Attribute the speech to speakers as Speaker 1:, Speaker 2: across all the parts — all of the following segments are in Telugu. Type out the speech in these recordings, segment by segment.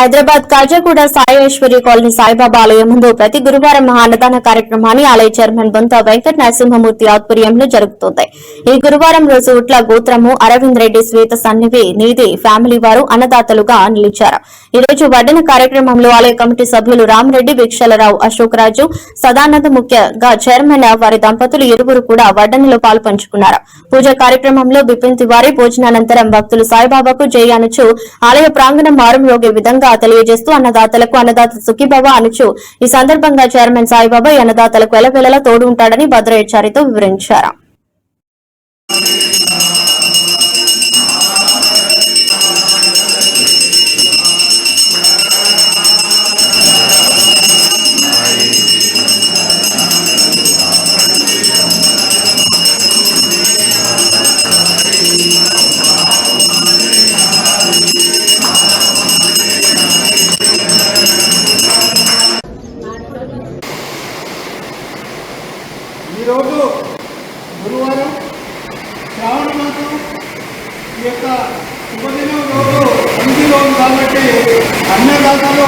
Speaker 1: హైదరాబాద్ కాజాగూడ సాయేశ్వరి కాలనీ సాయిబాబా ఆలయం ముందు ప్రతి గురువారం మహాన్నదాన కార్యక్రమాన్ని ఆలయ చైర్మన్ బొంత వెంకట నరసింహమూర్తి ఆధ్వర్యంలో జరుగుతుంది. ఈ గురువారం రోజు ఉట్ల గోత్రము అరవింద్ రెడ్డి శ్వేత సన్నివి నీది ఫ్యామిలీ వారు అన్నదాతలుగా నిలిచారు. ఈ రోజు వడ్డన కార్యక్రమంలో ఆలయ కమిటీ సభ్యులు రామరెడ్డి భిక్షలరావు అశోక్ రాజు సదానంద ముఖ్యంగా చైర్మన్ వారి దంపతులు ఇరువురు కూడా వడ్డనలో పాల్పంచుకున్నారు. పూజ పూజా కార్యక్రమంలో బిపిన్ తివారి భోజనానంతరం భక్తులు సాయిబాబాకు జై అనుచు ఆలయ ప్రాంగణం మారుమ్రోగే విధంగా తెలియజేస్తూ అన్నదాతలకు అన్నదాత సుఖీభవ అనుచు ఈ సందర్భంగా చైర్మన్ సాయిబాబా అన్నదాతలకు ఎలవేళలా తోడు ఉంటాడని భద్రయచారితో వివరించారు.
Speaker 2: శ్రావణ మాసం ఈ యొక్క శుభదినం రోజు అంగిలో ఉంది కాబట్టి అన్నదాతలు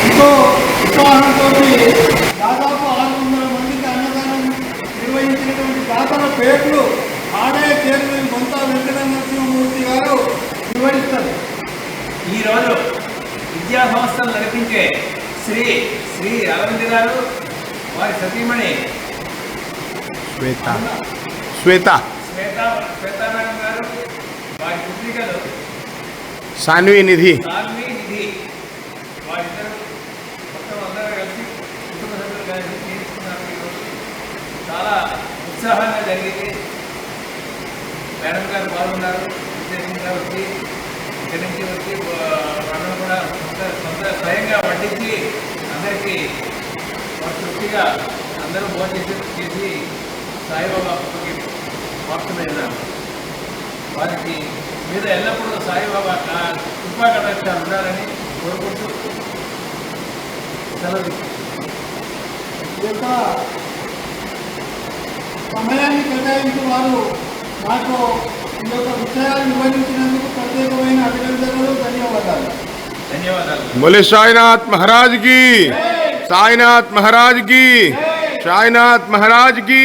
Speaker 2: ఎంతో ఉత్సాహంతో దాదాపు ఆరు వందల మందికి అన్నదానం నిర్వహించినటువంటి దాతల పేర్లు ఆడే చైర్మన్ బొంత వెంకట నరసింహమూర్తి గారు వివరిస్తారు.
Speaker 3: ఈరోజు విద్యా సంస్థలు నడిపించే శ్రీ శ్రీ అరవింద్ గారు వారి సతీమణి.
Speaker 4: శ్వేత. శ్వేత
Speaker 3: శ్వేత శ్వేతారాయణ గారు వారి పుత్రికలు
Speaker 4: సాన్వి నిధి
Speaker 3: సాల్వి నిధి వారిద్దరు మొత్తం అందరూ కలిసి కుటుంబ సభ్యులు కలిసి తీసుకున్నారు నిధి. చాలా ఉత్సాహంగా జరిగింది. మేడం గారు బాగున్నారు విశేషంగా వచ్చి ఇక్కడి నుంచి వచ్చి వాళ్ళు కూడా సొంత సొంత స్వయంగా వడ్డించి అందరికీ తృప్తిగా అందరూ భోజనం చేసి సాయిబాబా కృపకి పాత్రమైనారు వారికి మీద ఎల్లప్పుడూ సాయిబాబా కృపా కటాక్షాలు ఉండాలని కోరుకుంటూ సెలవు
Speaker 2: యొక్క సమయాన్ని కేటాయించి వారు నాకు ఈ యొక్క విషయాలు వివరించినందుకు ప్రత్యేకమైన అభినందనలు ధన్యవాదాలు.
Speaker 3: ధన్యవాదాలు.
Speaker 4: సాయినాథ్ మహారాజ్కి సాయినాథ్ మహారాజ్కి సాయినాథ్ మహారాజ్కి.